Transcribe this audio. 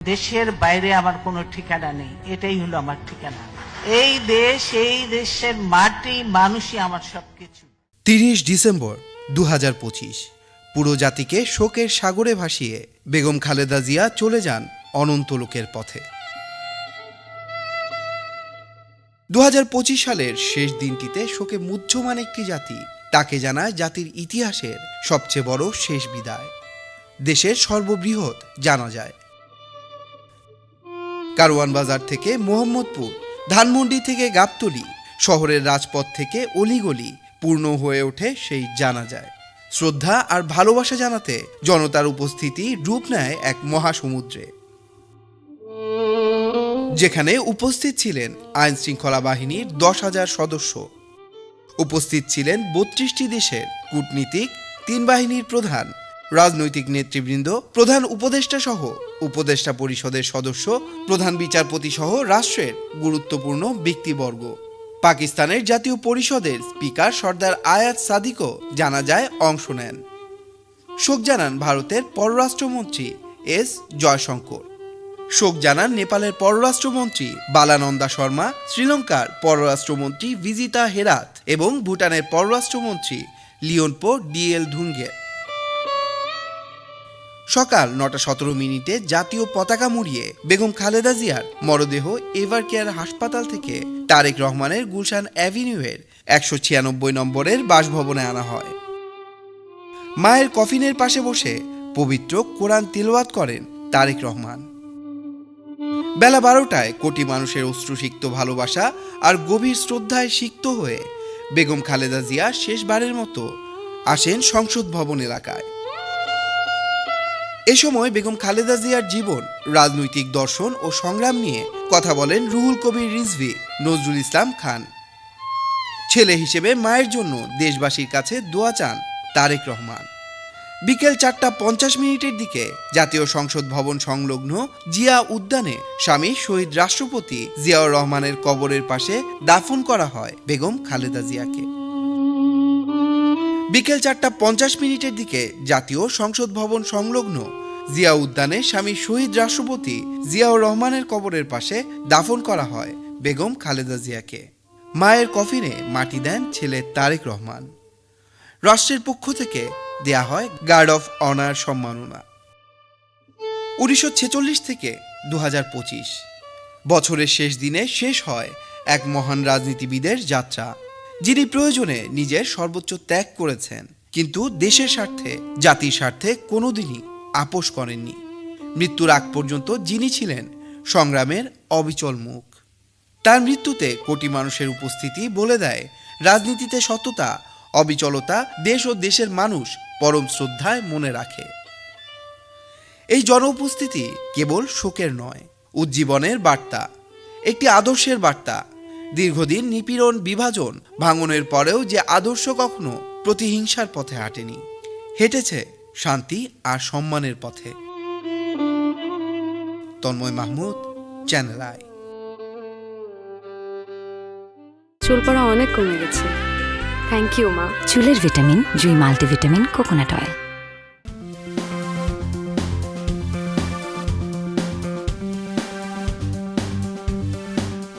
দেশের বাইরে আমার কোনো ঠিকানা নেই, এটাই হলো আমার ঠিকানা। এই দেশ, এই দেশের মাটি, মানুষই আমার সবকিছু। তিরিশ ডিসেম্বর দু পুরো জাতিকে শোকের সাগরে ভাসিয়ে বেগম খালেদা জিয়া চলে যান অনন্ত লোকের পথে। দু হাজার পঁচিশ সালের শেষ দিনটিতে শোকে মুহ্যমান একটি জাতি, তাকে জানায় জাতির ইতিহাসের সবচেয়ে বড় শেষ বিদায়। দেশের সর্ববৃহৎ জানা যায় কারওয়ান বাজার থেকে মোহাম্মদপুর, ধানমন্ডি থেকে গাবতলি, শহরের রাজপথ থেকে অলিগলি পূর্ণ হয়ে ওঠে সেই জানা যায় শ্রদ্ধা আর ভালোবাসা জানাতে জনতার উপস্থিতি রূপ নেয় এক মহাসমুদ্রে। যেখানে উপস্থিত ছিলেন আইন শৃঙ্খলা বাহিনীর দশ হাজার সদস্য। উপস্থিত ছিলেন বত্রিশটি দেশের কূটনীতিক, তিন বাহিনীর প্রধান রাজনৈতিক নেতৃবৃন্দ, প্রধান উপদেষ্টা সহ উপদেষ্টা পরিষদের সদস্য, প্রধান বিচারপতি সহ রাষ্ট্রের গুরুত্বপূর্ণ ব্যক্তিবর্গ। পাকিস্তানের জাতীয় পরিষদের স্পিকার সর্দার আয়াত সাদিকও জানা যায় অংশ নেন। শোক জানান ভারতের পররাষ্ট্রমন্ত্রী এস জয়শঙ্কর। শোক জানান নেপালের পররাষ্ট্রমন্ত্রী বালানন্দা শর্মা, শ্রীলঙ্কার পররাষ্ট্রমন্ত্রী ভিজিতা হেরাত এবং ভুটানের পররাষ্ট্রমন্ত্রী লিওনপো ডিএল ধুঙ্গে সকাল নটা সতেরো মিনিটে জাতীয় পতাকা মুড়িয়ে বেগম খালেদা জিয়ার মরদেহ এভার কেয়ার হাসপাতাল থেকে তারেক রহমানের গুলশান অ্যাভিনিউয়ের একশো ছিয়ানব্বই নম্বরের বাসভবনে আনা হয়। মায়ের কফিনের পাশে বসে পবিত্র কোরআন তিলওয়াত করেন তারেক রহমান। বেলা বারোটায় কোটি মানুষের অশ্রুসিক্ত ভালোবাসা আর গভীর শ্রদ্ধায় সিক্ত হয়ে বেগম খালেদা জিয়া শেষবারের মতো আসেন সংসদ ভবন এলাকায়। এ সময় বেগম খালেদা জিয়ার জীবন, রাজনৈতিক দর্শন ও সংগ্রাম নিয়ে কথা বলেন রুহুল কবির রিজভি, নজরুল ইসলাম খান। ছেলে হিসেবে মায়ের জন্য দেশবাসীর কাছে দোয়া চান তারেক রহমান। বিকেল চারটা পঞ্চাশ মিনিটের দিকে জাতীয় সংসদ ভবন সংলগ্ন জিয়া উদ্যানে স্বামী শহীদ রাষ্ট্রপতি জিয়াউর রহমানের কবরের পাশে দাফন করা হয় বেগম খালেদা জিয়াকে। বিকেল চারটা পঞ্চাশ মিনিটের দিকে জাতীয় সংসদ ভবন সংলগ্ন জিয়া উদ্যানে স্বামী শহীদ রাষ্ট্রপতি জিয়াউর রহমানের কবরের পাশে দাফন করা হয় বেগম খালেদা জিয়াকে। মায়ের কফিনে মাটি দেন ছেলে তারেক রহমান। রাষ্ট্রের পক্ষ থেকে দেয়া হয় গার্ড অফ অনার সম্মাননা। উনিশশো ছেচল্লিশ থেকে দু হাজার পঁচিশ। বছরের শেষ দিনে শেষ হয় এক মহান রাজনীতিবিদের যাত্রা। যিনি প্রয়োজনে নিজের সর্বোচ্চ ত্যাগ করেছেন, কিন্তু দেশের স্বার্থে, জাতির স্বার্থে কোনোদিনই আপোষ করেননি। মৃত্যুর আগ পর্যন্ত যিনি ছিলেন, সংগ্রামের অবিচল মুখ। তার মৃত্যুতে কোটি মানুষের উপস্থিতি বলে দেয় রাজনীতিতে সততা, অবিচলতা, দেশ ও দেশের মানুষ পরম শ্রদ্ধায় মনে রাখে। এই জন উপস্থিতি কেবল শোকের নয়, উজ্জীবনের বার্তা, একটি আদর্শের বার্তা দীর্ঘদিন নিপীড়ন বিভাজন ভাঙনের পরেও যে আদর্শ কখনো প্রতিহিংসার পথে হাঁটেনি। হেঁটেছে শান্তি আর সম্মানের পথে। Tanmoy Mahmud channel I. চুল পড়া অনেক কমে গেছে। থ্যাংক ইউ মা। চুলের vitamin Jui multivitamin coconut oil.